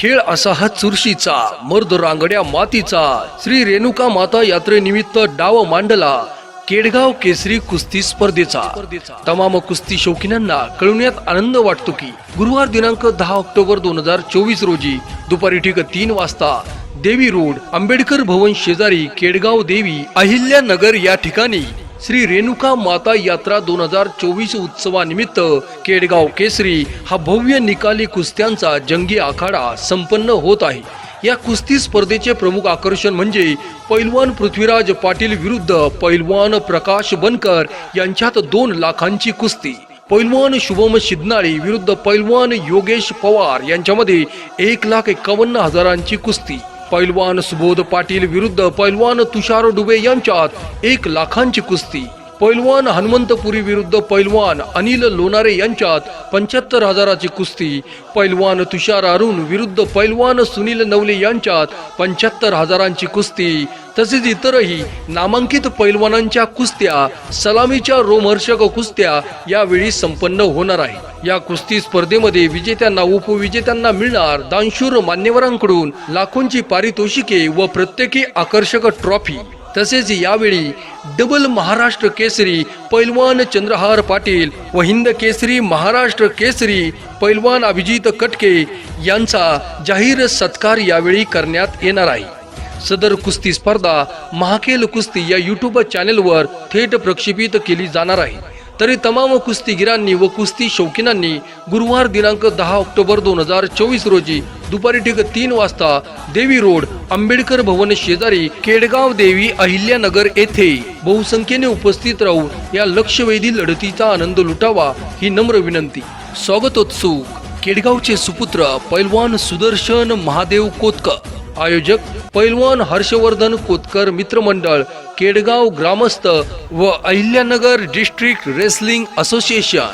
खेळ असा हा चुरशीचा मर्द रांगड्या मातीचा. श्री रेणुका माता यात्रेनिमित्त डाव मांडला केडगाव केसरी कुस्ती स्पर्धेचा. तमाम कुस्ती शौकीनांना कळवण्यात आनंद वाटतो की गुरुवार दिनांक दहा ऑक्टोबर दोन हजार चोवीस रोजी दुपारी ठीक तीन वाजता देवी रोड आंबेडकर भवन शेजारी केडगाव देवी अहिल्यानगर या ठिकाणी श्री रेणुका माता यात्रा दोन हजार चोवीस उत्सवानिमित्त केडगाव केसरी हा भव्य निकाली कुस्त्यांचा जंगी आखाडा संपन्न होत आहे. या कुस्ती स्पर्धेचे प्रमुख आकर्षण म्हणजे पैलवान पृथ्वीराज पाटील विरुद्ध पैलवान प्रकाश बनकर यांच्यात दोन लाखांची कुस्ती. पैलवान शुभम शिदनाळी विरुद्ध पैलवान योगेश पवार यांच्यामध्ये एक लाख एकावन्न हजारांची कुस्ती. पैलवान सुबोध पाटील विरुद्ध पैलवान तुषार डुबे यांच्यात एक लाखांची कुस्ती. पैलवान हनुमंतपुरी विरुद्ध पैलवान अनिल लोणारे यांच्यात पंच्याहत्तर हजाराची कुस्ती. पैलवान तुषार अरुण विरुद्ध पैलवान सुनील नवले यांच्यात पंच्याहत्तर हजारांची कुस्ती. तसेच इतरही नामांकित पैलवानांच्या कुस्त्या सलामीच्या रोमहर्षक कुस्त्या यावेळी संपन्न होणार आहे. या कुस्ती स्पर्धेमध्ये विजेत्यांना उपविजेत्यांना मिळणार दानशूर मान्यवरांकडून लाखोंची पारितोषिके व प्रत्येकी आकर्षक ट्रॉफी. तसेच यावेळी डबल महाराष्ट्र केसरी पैलवान चंद्रहार पाटील व हिंद केसरी महाराष्ट्र केसरी पैलवान अभिजित कटके यांचा जाहीर सत्कार यावेळी करण्यात येणार आहे. सदर कुस्ती स्पर्धा महाकेल कुस्ती या युट्यूब चॅनेलवर थेट प्रक्षेपित केली जाणार आहे. तरी तमाम कुस्तीगिरांनी व कुस्ती शौकीनांनी गुरुवार दिनांक दहा ऑक्टोबर दोन हजार चोवीस रोजी दुपारी ठीक तीन वाजता देवी रोड आंबेडकर भवन शेजारी केडगाव देवी अहिल्यानगर येथे बहुसंख्येने उपस्थित राहून या लक्षवेधी लढतीचा आनंद लुटावा ही नम्र विनंती. स्वागतोत्सुक. केडगावचे सुपुत्र पैलवान सुदर्शन महादेव कोतकर. आयोजक पैलवान हर्षवर्धन कोतकर मित्रमंडळ केडगाव ग्रामस्थ व अहिल्यानगर डिस्ट्रिक्ट रेसलिंग असोसिएशन.